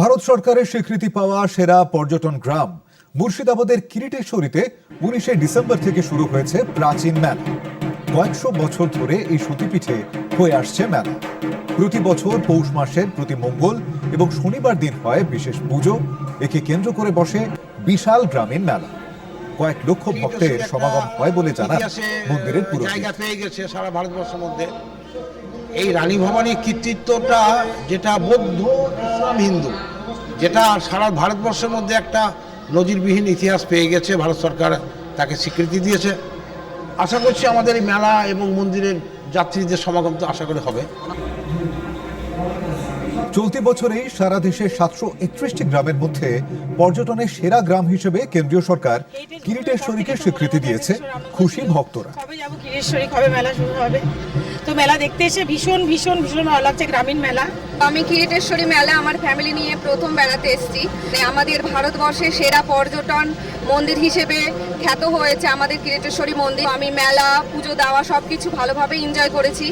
ভারত সরকারের স্বীকৃতি পাওয়া সেরা পর্যটন গ্রাম মুর্শিদাবাদের কিরিটেশ্বরীতে উনিশে ডিসেম্বর থেকে শুরু হয়েছে প্রাচীন মেলা। কয়েকশো বছর ধরে এই সতীপীঠে হয়ে আসছে মেলা। প্রতি বছর পৌষ মাসের প্রতি মঙ্গল এবং শনিবার দিন হয় বিশেষ পুজো। একে কেন্দ্র করে বসে বিশাল গ্রামীণ মেলা। কয়েক লক্ষ ভক্তের সমাগম হয় বলে জানান ইতিহাসে মন্দিরের পুরোহিত। জায়গা পেয়ে গেছে সারা ভারতবর্ষের মধ্যে। এই রানী ভবানীর কৃতিত্বটা যেটা বৌদ্ধ, ইসলাম, হিন্দু, যেটা সারা ভারতবর্ষের মধ্যে একটা নজিরবিহীন ইতিহাস পেয়ে গেছে, ভারত সরকার তাকে স্বীকৃতি দিয়েছে। আশা করছি আমাদের এই মেলা এবং মন্দিরের যাত্রীদের সমাগম তো আশা করি হবে। চলতি বছরেই সারা দেশে সাতশো একত্রিশটি গ্রামের মধ্যে পর্যটনের সেরা গ্রাম হিসেবে কেন্দ্রীয় সরকার কিরিটেশ্বরীকে স্বীকৃতি দিয়েছে খুশি ভক্তরা। কবে কিরেশ্বরী কবে মেলা শুরু হবে? তো মেলা দেখতে এসে ভীষণ ভীষণ ভীষণ ভালো লাগছে গ্রামীণ মেলা। আমি কিরিটেশ্বরী মেলা আমার ফ্যামিলি নিয়ে প্রথম বেড়াতে এসেছি। আমাদের ভারতবর্ষের সেরা পর্যটন মন্দির হিসেবে খ্যাত হয়েছে আমাদের কিরিটেশ্বরী মন্দির। আমি মেলা পুজো দেওয়া সব কিছু ভালোভাবে এনজয় করেছি।